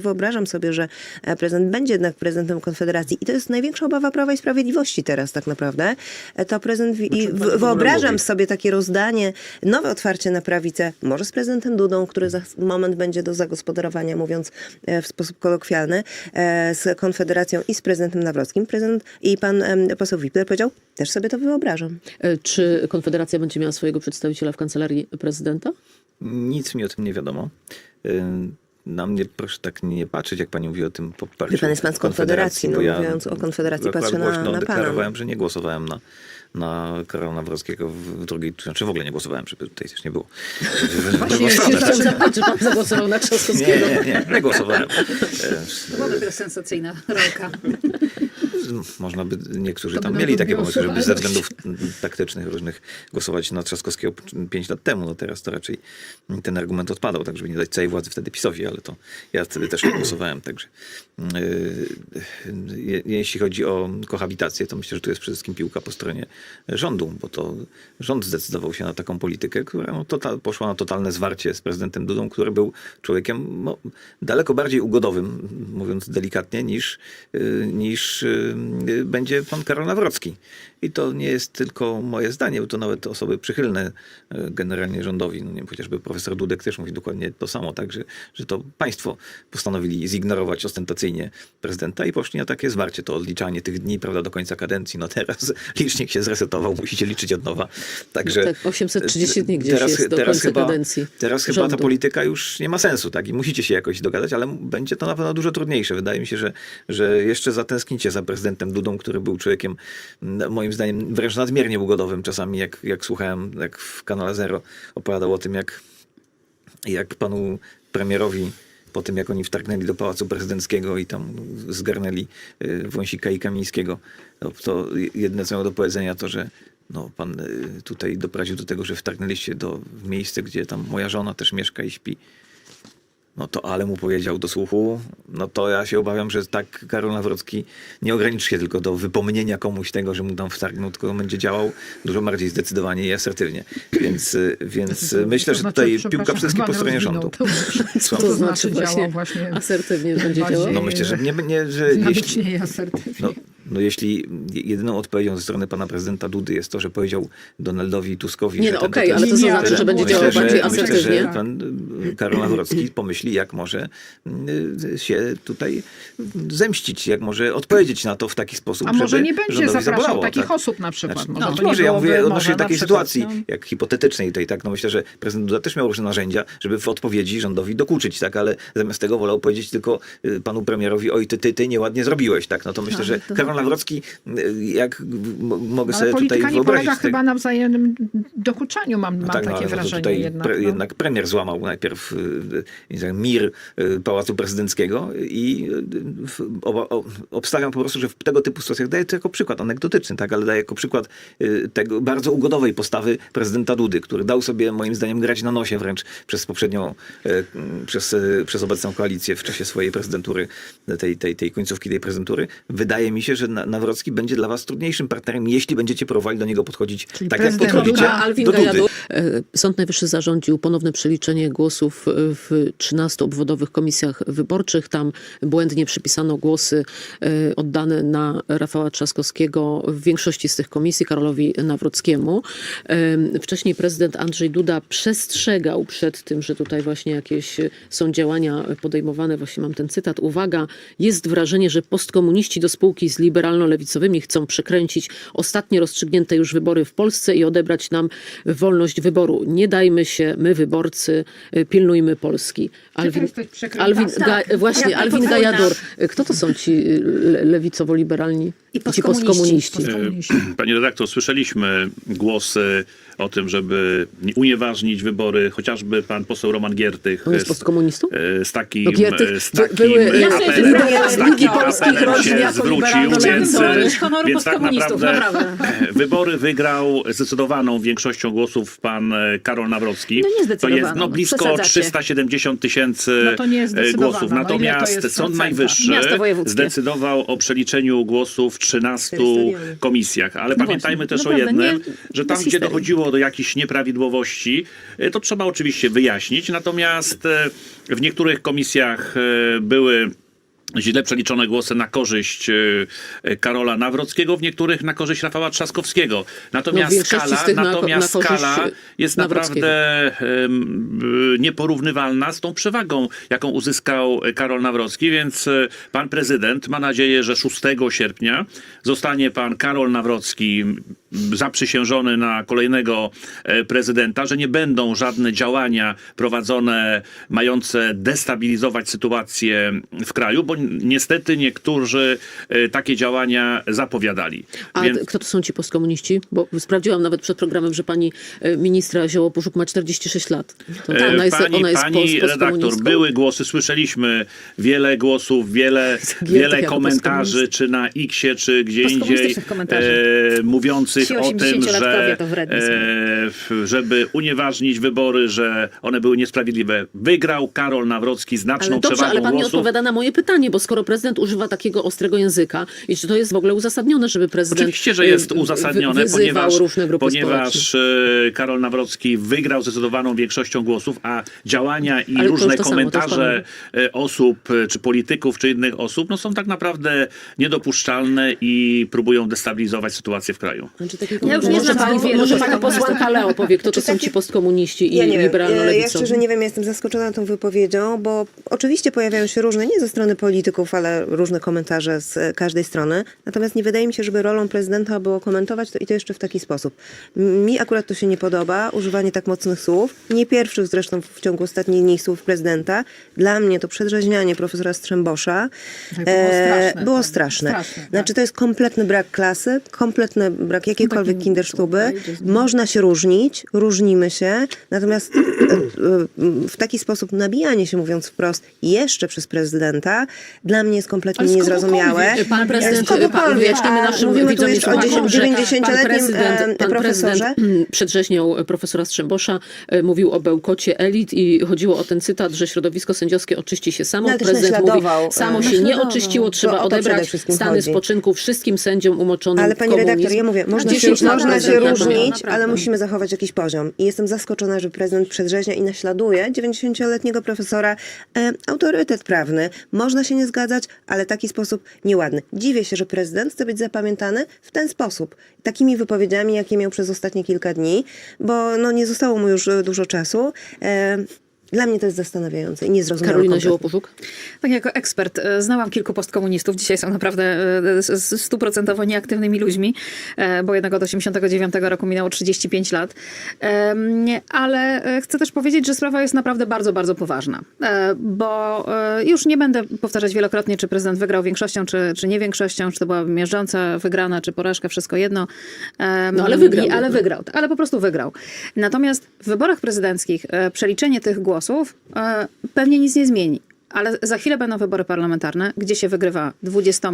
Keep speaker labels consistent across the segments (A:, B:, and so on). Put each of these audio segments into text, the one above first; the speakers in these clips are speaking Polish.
A: Wyobrażam sobie, że e, prezydent będzie jednak prezydentem Konfederacji i to jest największa obawa Prawa i Sprawiedliwości teraz tak naprawdę. E, To prezydent wi- i w, wyobrażam sobie takie rozdanie, nowe otwarcie na prawicę, może z prezydentem Dudą, który za moment będzie do zagospodarowania, mówiąc e, w sposób kolokwialny, z Konfederacją i z prezydentem Nawrockim. Prezydent i pan poseł Wipler powiedział, też sobie to wyobrażam.
B: Czy Konfederacja będzie miała swojego przedstawiciela w kancelarii prezydenta?
C: Nic mi o tym nie wiadomo. Na mnie proszę tak nie patrzeć, jak pani mówi o tym poparciu
A: Wie pan, jest pan z Konfederacji, no,
C: ja
A: mówiąc o Konfederacji, patrzę na-
C: głośno
A: na pana.
C: deklarowałem, że nie głosowałem na, na Karola Nawrockiego w drugiej, to znaczy w ogóle nie głosowałem, żeby tutaj też nie było.
D: Właśnie się
B: Chciałam zapytać, czy pan zagłosował na
C: Nie,
B: Trzaskowskiego?
C: nie, nie, nie głosowałem. E,
D: Była dopiero sensacyjna rolka.
C: Można by, niektórzy
D: To
C: tam
D: by
C: mieli takie pomysły, żeby ze względów taktycznych różnych głosować na Trzaskowskiego 5 lat temu. No teraz to raczej ten argument odpadał, tak żeby nie dać całej władzy wtedy PiSowi, ale to ja wtedy też nie głosowałem, także yy, je- jeśli chodzi o kohabitację, to myślę, że tu jest przede wszystkim piłka po stronie rządu, bo to rząd zdecydował się na taką politykę, która no, total, poszła na totalne zwarcie z prezydentem Dudą, który był człowiekiem no, daleko bardziej ugodowym, mówiąc delikatnie, niż, yy, niż yy, będzie pan Karol Nawrocki. I to nie jest tylko moje zdanie, bo to nawet osoby przychylne yy, generalnie rządowi, no nie wiem, chociażby profesor Dudek też mówi dokładnie to samo, tak, że, że to państwo postanowili zignorować ostentacyjnie prezydenta i poszli na takie zwarcie, to odliczanie tych dni, prawda, do końca kadencji. No teraz licznik się zresetował, musicie liczyć od nowa. Także
B: Tak, 830 dni gdzieś jest do końca
C: chyba,
B: kadencji
C: Teraz chyba ta
B: rządu.
C: polityka już nie ma sensu, tak? I musicie się jakoś dogadać, ale będzie to na pewno dużo trudniejsze. Wydaje mi się, że, że jeszcze zatęsknicie za prezydentem Dudą, który był człowiekiem, moim zdaniem, wręcz nadmiernie ugodowym czasami, jak, jak słuchałem, jak w kanale Zero opowiadał o tym, jak, jak panu premierowi po tym, jak oni wtargnęli do Pałacu Prezydenckiego i tam zgarnęli y, Wąsika i Kamińskiego, no, to jedne, co miał do powiedzenia, to, że no, pan y, tutaj doprowadził do tego, że wtargnęliście do, w miejsce, gdzie tam moja żona też mieszka i śpi. No to ale mu powiedział do słuchu, no to ja się obawiam, że tak Karol Nawrocki nie ograniczy się tylko do wypomnienia komuś tego, że mu tam wtargnął, tylko będzie działał dużo bardziej zdecydowanie i asertywnie. Więc, więc y, myślę, że
D: znaczy,
C: tutaj piłka przede wszystkim po stronie rządu.
D: to.
C: Słucham?
B: To
D: To
B: znaczy
D: znaczy
B: właśnie,
D: działał właśnie
B: asertywnie będzie działał.
C: No myślę, że nie, nie że jeśli,
D: asertywnie.
C: no, no jeśli jedyną odpowiedzią ze strony pana prezydenta Dudy jest to, że powiedział Donaldowi Tuskowi,
B: Nie,
C: że
B: no
C: ten-
B: okej, ale to
D: Nie, nie,
B: znaczy, że będzie działał
C: Myślę,
B: bardziej
C: że, myślę,
B: asertywnie.
C: że pan Karol Nawrocki pomyśli, jak może y, się tutaj zemścić, jak może odpowiedzieć na to w taki sposób,
D: A może nie będzie zapraszał
C: zabolało,
D: takich
C: tak?
D: osób na przykład.
C: Znaczy,
D: Może
C: no,
D: to nie
C: może, ja mówię
D: może
C: odnośnie takiej
D: przykład,
C: sytuacji,
D: no.
C: jak hipotetycznej tutaj, tak? No myślę, że prezydent Duda też miał różne narzędzia, żeby w odpowiedzi rządowi dokuczyć, tak? Ale zamiast tego wolał powiedzieć tylko y, panu premierowi, oj, ty, ty, ty nieładnie zrobiłeś, tak? No to myślę, że Karol Nawrocki, y, jak mogę
D: No,
C: sobie tutaj
D: polityka nie
C: wyobrazić...
D: polega
C: tego-
D: chyba na wzajemnym dokuczaniu, mam, mam
C: no tak, no,
D: takie
C: no to
D: wrażenie
C: tutaj
D: jednak.
C: pre,
D: no.
C: jednak premier złamał najpierw y, mir y, Pałacu Prezydenckiego i y, oba- obstawiam po prostu, że w tego typu sytuacjach daję to jako przykład anegdotyczny, tak, ale daję jako przykład y, tego bardzo ugodowej postawy prezydenta Dudy, który dał sobie moim zdaniem grać na nosie wręcz przez poprzednią, przez, przez obecną koalicję w czasie swojej prezydentury, tej, tej, tej końcówki tej prezydentury. Wydaje mi się, że Na- Nawrocki będzie dla was trudniejszym partnerem, jeśli będziecie próbowali do niego podchodzić
D: Czyli
C: tak, jak podchodzicie do Dudy.
B: E, Sąd Najwyższy zarządził ponowne przeliczenie głosów e, w 13 obwodowych komisjach wyborczych. Tam błędnie przypisano głosy e, oddane na Rafała Trzaskowskiego w większości z tych komisji, Karolowi Nawrockiemu. E, Wcześniej prezydent Andrzej Duda przestrzegał przed tym, że tutaj właśnie jakieś e, są działania podejmowane. Właśnie mam ten cytat. Uwaga, jest wrażenie, że postkomuniści do spółki z liberalno-lewicowymi chcą przekręcić ostatnie rozstrzygnięte już wybory w Polsce i odebrać nam wolność wyboru. Nie dajmy się, my wyborcy, y, pilnujmy Polski. Alwin. Alwin,
A: Tak,
B: Ga, właśnie,
A: ja
B: Alwin. Gajadur. Kto to są ci y, le, lewicowo-liberalni?
A: I
B: ci
A: postkomuniści.
B: postkomuniści.
D: Postkomuniści.
E: Pani redaktor, słyszeliśmy głosy o tym, żeby nie- unieważnić wybory, chociażby pan poseł Roman Giertych
B: On jest
E: z,
B: postkomunistą?
E: e, z takim,
B: No Giertych
E: e, z takim
B: były, e,
E: apelem, z takim
B: Polskich
E: apelem
B: Rodzin
E: się zwrócił, więc,
B: Honoru
E: więc tak
B: postkomunistów,
E: naprawdę
B: naprawdę.
E: wybory wygrał zdecydowaną większością głosów pan e, Karol Nawrocki.
B: No nie
E: to jest no, blisko
B: przesadzacie.
E: 370 tysięcy
D: No to nie jest
E: e, głosów.
D: No
E: Natomiast
D: jest
E: Sąd
D: procenta.
E: Najwyższy zdecydował o przeliczeniu głosów w 13
A: stadiony.
E: komisjach. Ale pamiętajmy też o
F: Naprawdę,
E: jednym,
F: nie-
E: że tam, gdzie dochodziło do jakichś nieprawidłowości, e, to trzeba oczywiście wyjaśnić. Natomiast e, w niektórych komisjach były źle przeliczone głosy na korzyść e, Karola Nawrockiego, w niektórych na korzyść Rafała Trzaskowskiego.
B: No,
E: Natomiast
B: z
E: skala,
B: na
E: natomiast
B: na korzyść,
E: skala
B: e,
E: jest naprawdę nieporównywalna z tą przewagą, jaką uzyskał Karol Nawrocki, więc e, pan prezydent ma nadzieję, że 6 sierpnia zostanie pan Karol Nawrocki zaprzysiężony na kolejnego e, prezydenta, że nie będą żadne działania prowadzone mające destabilizować sytuację w kraju, bo niestety niektórzy e, takie działania zapowiadali.
B: A
E: Więc-
B: kto to są ci postkomuniści? Bo sprawdziłam nawet przed programem, że pani e, ministra Zioło-Puszuk ma 46 lat. To
E: E,
B: ona jest,
E: pani
B: ona jest
E: pani
B: post-
E: redaktor, były głosy, słyszeliśmy wiele głosów, wiele, wiele komentarzy, czy na X-ie, czy gdzie indziej, e, mówiących o tym,
F: 80-latkowie
E: że e, żeby unieważnić wybory, że one były niesprawiedliwe. Wygrał Karol Nawrocki znaczną
B: Ale dobrze,
E: przewagą
B: ale pan nie
E: głosów.
B: odpowiada na moje pytanie, bo skoro prezydent używa takiego ostrego języka, i czy to jest w ogóle uzasadnione, żeby prezydent
E: Oczywiście, że jest
B: y, wy-
E: uzasadnione, ponieważ,
B: różne grupy społeczne?
E: ponieważ e, Karol Nawrocki wygrał zdecydowaną większością głosów, a działania i
B: Ale
E: różne
B: to samo,
E: komentarze e, osób, czy polityków, czy innych osób, no są tak naprawdę niedopuszczalne i próbują destabilizować sytuację w kraju.
B: Znaczy, takie
F: Ja już nie
B: może
F: znam
B: pani, może posłanka Leo powie, kto to
A: Czy
B: są ci postkomuniści i
A: Ja nie wiem.
B: liberalno
A: Ja, szczerze nie wiem, jestem zaskoczona tą wypowiedzią, bo oczywiście pojawiają się różne, nie ze strony polityków, ale różne komentarze z e, każdej strony. Natomiast nie wydaje mi się, żeby rolą prezydenta było komentować to i to jeszcze w taki sposób. Mi akurat to się nie podoba, używanie tak mocnych słów. Nie pierwszych zresztą w ciągu ostatnich dni słów prezydenta. Dla mnie to przedrzeźnianie profesora Strzembosza
D: Tak, było straszne,
A: było
D: tak.
A: straszne.
D: Straszne, tak.
A: Znaczy to jest kompletny brak klasy, kompletny brak jakiejkolwiek kindersztuby. Można się różnić, różnimy się, natomiast e, e, w taki sposób nabijanie się, mówiąc wprost, jeszcze przez prezydenta, dla mnie jest kompletnie
D: Ale z
A: niezrozumiałe.
D: kogokolwiek.
B: Pan prezydent,
A: kogokolwiek,
B: wyjaśnimy naszym
A: mówimy tu
B: widzom i
A: jeszcze o
B: słuchaczom, że
A: 90-letnim,
B: pan prezydent,
A: e,
B: pan
A: profesorze.
B: prezydent mm, przedrzeźniał profesora Strzembosza, e, mówił o bełkocie elit i chodziło o ten cytat, że środowisko sędziowskie oczyści się samo.
A: No, ale też
B: prezydent mówi,
A: naśladował,
B: samo
A: e,
B: się nie
A: naśladował.
B: oczyściło, trzeba
A: To o to przede
B: odebrać
A: wszystkim
B: stany
A: chodzi.
B: spoczynku wszystkim sędziom umoczonym
A: Ale
B: w
A: pani
B: komunizm.
A: redaktor, ja mówię, można się,
B: 10 lat
A: można się
B: prezydent
A: różnić,
B: naprawdę.
A: ale musimy zachować jakiś poziom. I jestem zaskoczona, że prezydent przedrzeźnia i naśladuje 90-letniego profesora e, autorytet prawny. Można się nie zgadzać, ale taki sposób nieładny. Dziwię się, że prezydent chce być zapamiętany w ten sposób. Takimi wypowiedziami, jakie miał przez ostatnie kilka dni, bo no, nie zostało mu już e, dużo czasu. E, dla mnie to jest zastanawiające i niezrozumiałe.
B: Karolina. Zioło-Puszuk?
F: Tak, jako ekspert e, znałam kilku postkomunistów. Dzisiaj są naprawdę e, stuprocentowo nieaktywnymi ludźmi, e, bo jednak od 89 roku minęło 35 lat. Ale chcę też powiedzieć, że sprawa jest naprawdę bardzo, bardzo poważna. Bo już nie będę powtarzać wielokrotnie, czy prezydent wygrał większością, czy, czy nie większością, czy to była miażdżąca wygrana, czy porażka, wszystko jedno.
B: No, ale wygrał.
F: i- Ale wygrał, ale po prostu wygrał. Natomiast w wyborach prezydenckich przeliczenie tych głosów e, pewnie nic nie zmieni. Ale za chwilę będą wybory parlamentarne, gdzie się wygrywa 20,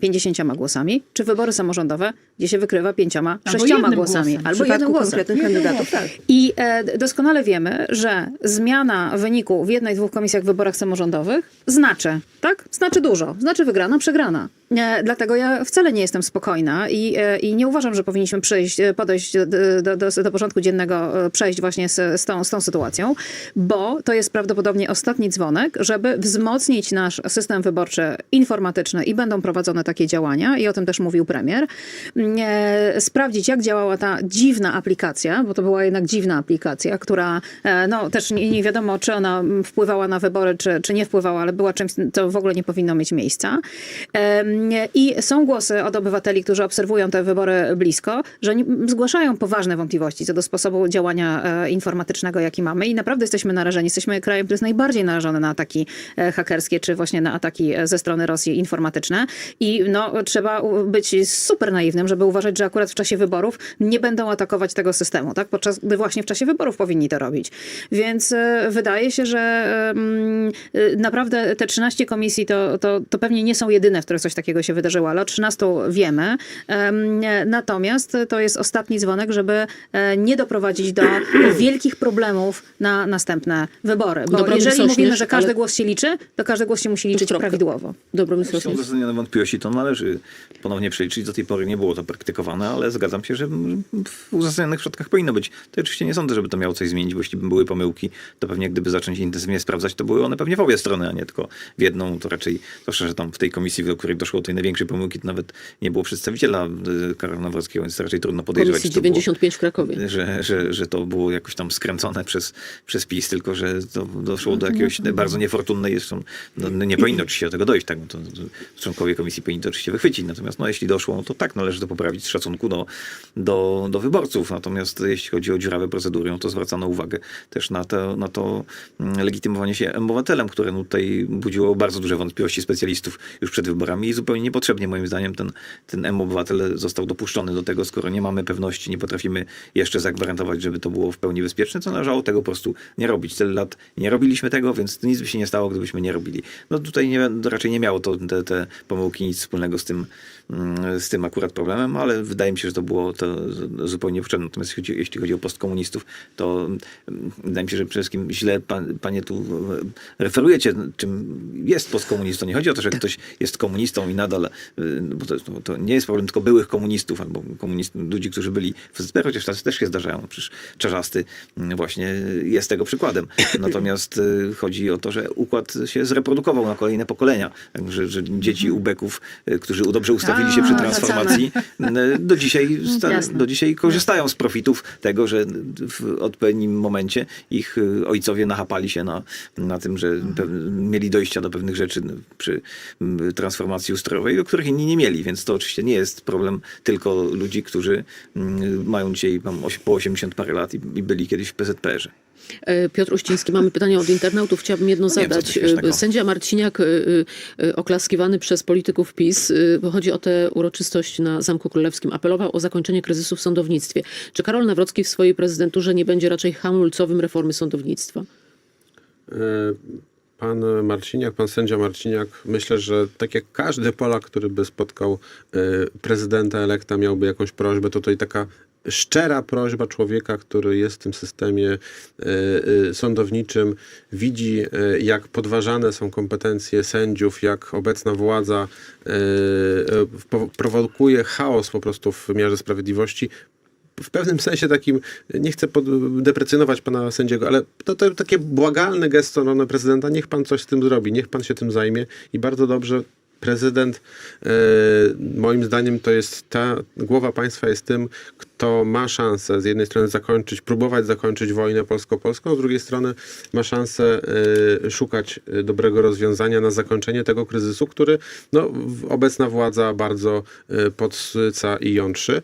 F: 50 głosami, czy wybory samorządowe, gdzie się wykrywa 5, 6
D: jednym
F: głosami,
D: głosem.
F: Albo jednym głosem.
A: kandydatów, tak.
F: I e, doskonale wiemy, że zmiana wyniku w jednej, dwóch komisjach w wyborach samorządowych znaczy, tak? Znaczy dużo. Znaczy wygrana, przegrana. E, dlatego ja wcale nie jestem spokojna i, e, i nie uważam, że powinniśmy przejść, e, podejść do, do, do, do porządku dziennego, przejść właśnie z, z, tą, z tą sytuacją, bo to jest prawdopodobnie ostatni dzwonek, żeby wzmocnić nasz system wyborczy informatyczny i będą prowadzone takie działania i o tym też mówił premier, e, sprawdzić jak działała ta dziwna aplikacja, bo to była jednak dziwna aplikacja, która no też nie, nie wiadomo czy ona mm, wpływała na wybory, czy, czy nie wpływała, ale była czymś, co w ogóle nie powinno mieć miejsca. Em, I są głosy od obywateli, którzy obserwują te wybory blisko, że zgłaszają poważne wątpliwości co do sposobu działania e, informatycznego, jaki mamy i naprawdę jesteśmy narażeni. Jesteśmy krajem, który jest najbardziej narażony na ataki e, hakerskie, czy właśnie na ataki e, ze strony Rosji informatyczne i no, trzeba być super naiwnym, żeby uważać, że akurat w czasie wyborów nie będą atakować tego systemu, tak? Podczas gdy właśnie w czasie wyborów powinni to robić. Więc e, wydaje się, że e, naprawdę te 13 komisji to, to, to pewnie nie są jedyne, w których coś takiego Nawrockiego się wydarzyło, ale o 13 wiemy. Em, Natomiast to jest ostatni dzwonek, żeby e, nie doprowadzić do wielkich problemów na następne wybory. Bo
B: Dobromir
F: jeżeli mówimy, że każdy
B: ale-
F: głos się liczy, to każdy głos się musi liczyć
B: kropka.
F: prawidłowo.
B: Dobromir
C: Są uzasadnione wątpliwości, to należy ponownie przeliczyć. Do tej pory nie było to praktykowane, ale zgadzam się, że w uzasadnionych przypadkach powinno być. To oczywiście nie sądzę, żeby to miało coś zmienić, bo jeśli by były pomyłki, to pewnie gdyby zacząć intensywnie sprawdzać, to były one pewnie w obie strony, a nie tylko w jedną. To raczej, zwłaszcza, że tam w tej komisji, do której doszło do tej największej pomyłki, to nawet nie było przedstawiciela y, Karola Nawrockiego, więc raczej trudno podejrzewać,
B: Komisji
C: czy to było-
B: 95 w Krakowie.
C: że, że, że to było jakoś tam skręcone przez, przez PiS, tylko że to doszło do jakiegoś bardzo niefortunnej, zresztą no, nie powinno oczywiście do tego dojść, tak, no to, to członkowie komisji powinni to oczywiście wychwycić, natomiast no, jeśli doszło, no, to tak, należy to poprawić z szacunku do, do, do wyborców, natomiast jeśli chodzi o dziurawe procedury, no, to zwracano uwagę też na to, na to mm, legitymowanie się obywatelem, które no, tutaj budziło bardzo duże wątpliwości specjalistów już przed wyborami i zupełnie niepotrzebnie moim zdaniem ten, ten M-obywatel został dopuszczony do tego, skoro nie mamy pewności, nie potrafimy jeszcze zagwarantować, żeby to było w pełni bezpieczne, co należało tego po prostu nie robić. Tyle lat nie robiliśmy tego, więc nic by się nie stało, gdybyśmy nie robili. No tutaj nie, raczej nie miało to, te, te pomyłki nic wspólnego z tym, mm, z tym akurat problemem, ale wydaje mi się, że to było to zupełnie potrzebne. Natomiast jeśli chodzi, o postkomunistów, to mm, wydaje mi się, że przede wszystkim źle pan, panie tu e, referujecie, czym jest postkomunizm. To nie chodzi o to, że ktoś jest komunistą i nadal, e, bo to, to, to nie jest problem tylko byłych komunistów, albo komunist, ludzi, którzy byli w ZSP, chociaż tacy też się zdarzają. Przecież Czarzasty mm, właśnie jest tego przykładem. Natomiast e, chodzi o to, że układ się zreprodukował na kolejne pokolenia. Także, że dzieci ubeków, e, którzy dobrze ustawili się przy transformacji, do dzisiaj,
F: Jasne.
C: do dzisiaj korzystają z profitów tego, że w odpowiednim momencie ich y, ojcowie nachapali się na, na tym, że pew- mieli dojścia do pewnych rzeczy przy m, transformacji ustrojowej, do których inni nie mieli. Więc to oczywiście nie jest problem tylko ludzi, którzy mm, mają dzisiaj po 80 parę lat i, i byli kiedyś w PZPR-ze.
B: E, Piotr Uściński, mamy pytanie od internautów. Chciałabym jedno
C: No wiem,
B: zadać.
C: śmiesznego.
B: E, Sędzia Marciniak, e, oklaskiwany przez polityków PiS, chodzi o tę uroczystość na Zamku Królewskim, apelował o zakończenie kryzysu w sądownictwie. Czy Karol Nawrocki w swojej prezydenturze nie będzie raczej hamulcowym reformy sądownictwa?
G: E, Pan Marciniak, pan sędzia Marciniak, myślę, że tak jak każdy Polak, który by spotkał e, prezydenta elekta, miałby jakąś prośbę, to tutaj taka szczera prośba człowieka, który jest w tym systemie e, e, sądowniczym, widzi jak podważane są kompetencje sędziów, jak obecna władza prowokuje chaos po prostu w wymiarze sprawiedliwości w pewnym sensie takim, nie chcę pod, deprecjonować pana sędziego, ale to, to takie błagalny gest w stronę prezydenta, niech pan coś z tym zrobi, niech pan się tym zajmie i bardzo dobrze prezydent, e, moim zdaniem to jest ta, głowa państwa jest tym, kto ma szansę z jednej strony zakończyć, próbować zakończyć wojnę polsko-polską, z drugiej strony ma szansę e, szukać dobrego rozwiązania na zakończenie tego kryzysu, który no, obecna władza bardzo e, podsyca i jątrzy.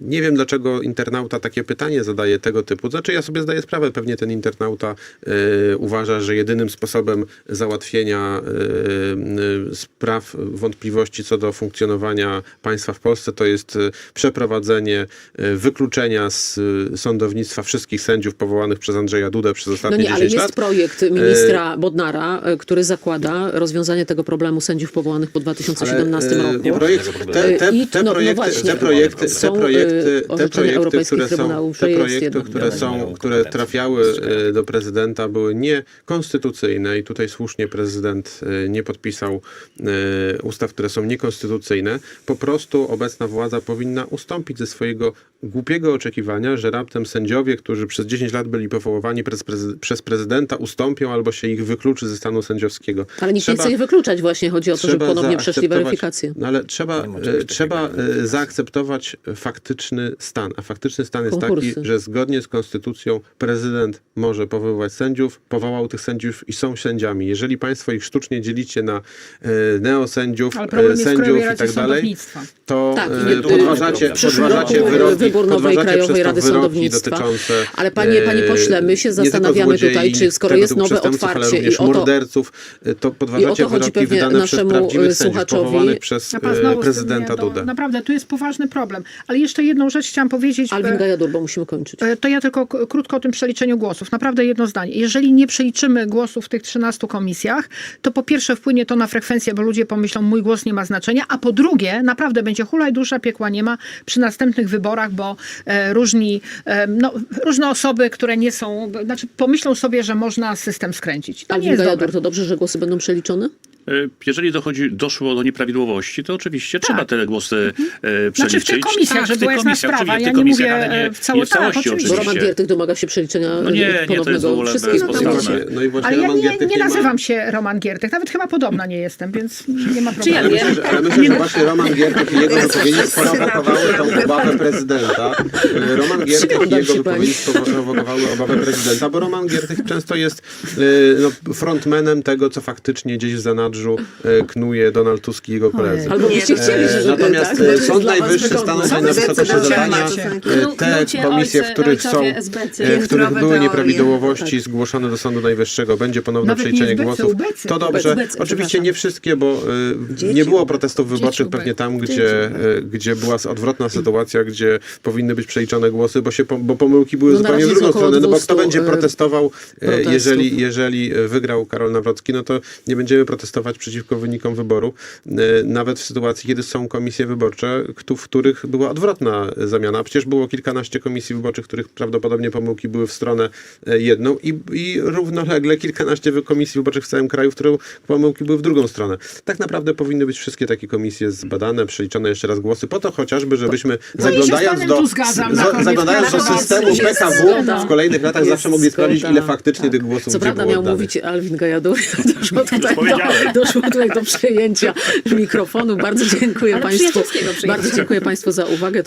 G: Nie wiem, dlaczego internauta takie pytanie zadaje tego typu. Znaczy, ja sobie zdaję sprawę, pewnie ten internauta e, uważa, że jedynym sposobem załatwienia e, e, spraw, wątpliwości co do funkcjonowania państwa w Polsce to jest e, przeprowadzenie wykluczenia z sądownictwa wszystkich sędziów powołanych przez Andrzeja Dudę przez
B: No
G: ostatnie
B: nie, ale
G: 10
B: jest
G: lat.
B: projekt ministra Bodnara, który zakłada rozwiązanie tego problemu sędziów powołanych po 2017
G: Ale,
B: roku.
G: Projekt, te, te, te,
B: no- no
G: projekty,
B: właśnie.
G: te projekty,
B: Są,
G: te projekty,
B: e,
G: te
B: orzeczenia
G: projekty, które są, te projekty, które są, które trafiały e, do prezydenta, były niekonstytucyjne i tutaj słusznie prezydent e, nie podpisał ustaw, które są niekonstytucyjne. Po prostu obecna władza powinna ustąpić ze swojego głupiego oczekiwania, że raptem sędziowie, którzy przez 10 lat byli powoływani przez, prezy- przez prezydenta, ustąpią albo się ich wykluczy ze stanu sędziowskiego.
B: Ale nikt nie chce ich wykluczać właśnie. Chodzi o to, żeby ponownie przeszli weryfikację.
G: No ale trzeba, trzeba zaakceptować faktyczny stan. A faktyczny stan jest
B: Konkursy.
G: taki, że zgodnie z konstytucją prezydent może powoływać sędziów, powołał tych sędziów i są sędziami. Jeżeli państwo ich sztucznie dzielicie na e, neosędziów, e, sędziów i tak dalej, to
B: Tak,
G: e, podważacie, podważacie wyroki,
B: wybór nowej
G: podważacie przez to
B: Rady
G: wyroki
B: Sądownictwa.
G: dotyczące,
B: Ale panie- panie
G: e,
B: pośle, my się zastanawiamy tutaj, czy skoro jest nowe
G: przestępców, ale
B: otwarcie i
G: również
B: o to-
G: morderców, e, to podważacie
B: chodzi
G: wyroki wydane przez
B: naszemu,
G: prawdziwych
B: e,
G: sędziów powołanych przez e, prezydenta
D: to
G: Dudę.
D: Naprawdę, tu jest poważny problem. Ale jeszcze jeszcze jedną rzecz chciałam powiedzieć.
B: Alwin
D: E,
B: Gajadur, bo musimy kończyć.
D: E, To ja tylko krótko o tym przeliczeniu głosów. Naprawdę jedno zdanie. Jeżeli nie przeliczymy głosów w tych 13 komisjach, to po pierwsze wpłynie to na frekwencję, bo ludzie pomyślą, mój głos nie ma znaczenia, a po drugie, naprawdę będzie hulaj dusza, piekła nie ma przy następnych wyborach, bo e, różni, no, różne osoby, które nie są, znaczy pomyślą sobie, że można system skręcić. To
B: Alwin
D: dobre.
B: to dobrze, że głosy będą przeliczone?
E: E, Jeżeli dochodzi, doszło do nieprawidłowości, to oczywiście trzeba te głosy e, przeliczyć.
D: Tak. Znaczy w tych komisjach,
E: tak,
D: że była jasna sprawa. Ja nie mówię,
E: ale
D: e,
E: nie,
D: w cało-
E: nie w
D: tak,
E: całości
D: oczywiście.
B: Bo. Roman Giertych domaga się przeliczenia
E: No nie, nie, to jest w ogóle
B: wszystkich
G: no i właśnie
D: Ale ja
G: Roman
D: nie,
G: Giertych
D: nie
G: ma-
D: nazywam się Roman Giertych, nawet chyba podobna nie jestem, więc nie ma
F: Czy ja
D: problemu.
F: wiem?
G: Myślę, że, ale myślę, że właśnie Roman Giertych i jego wypowiedzi sprowokowały tą obawę prezydenta. Roman Giertych i jego wypowiedzi sprowokowały obawę prezydenta, bo Roman Giertych często jest y, no, frontmanem tego, co faktycznie gdzieś w zanadrzu y, knuje Donald Tusk i jego koledzy.
B: Albo byście
A: to-
B: chcieli, żeby
G: Natomiast
B: tak?
G: e, Sąd Najwyższy stanął tutaj na wysokości zadania. E, Te komisje, w których są, e, w których były nieprawidłowości zgłoszone do Sądu Najwyższego, będzie ponowne przeliczenie głosów. To dobrze. Oczywiście nie wszystkie, bo e, nie było protestów wyborczych pewnie tam, gdzie, e, gdzie była odwrotna sytuacja, gdzie powinny być przeliczone głosy, bo, się, bo pomyłki były
B: No
G: zupełnie w drugą stronę. No bo kto
B: 200,
G: będzie
B: e,
G: protestował, e, jeżeli, jeżeli e, wygrał Karol Nawrocki, no to nie będziemy protestować przeciwko wynikom wyboru, e, nawet w sytuacji, kiedy są komisje wyborcze, w których była odwrotna zamiana. Przecież było kilkanaście komisji wyborczych, których prawdopodobnie pomyłki były w stronę e, jedną i, i równolegle kilkanaście komisji wyborczych w całym kraju, w których pomyłki były w drugą stronę. Tak naprawdę powinny być wszystkie takie komisje zbadane, przeliczone jeszcze raz głosy, po to chociażby, żebyśmy
D: No z
G: zaglądając do,
D: koniec
G: zaglądając do systemu PKW w kolejnych latach zawsze mogli sprawdzić, ile faktycznie tych głosów
B: Co prawda miał mówić Alwin Gajadur. Doszło tutaj, do,
E: powiedziałem.
B: doszło tutaj do przejęcia mikrofonu. Bardzo dziękuję
F: Ale
B: Państwu. Bardzo dziękuję Państwu za uwagę.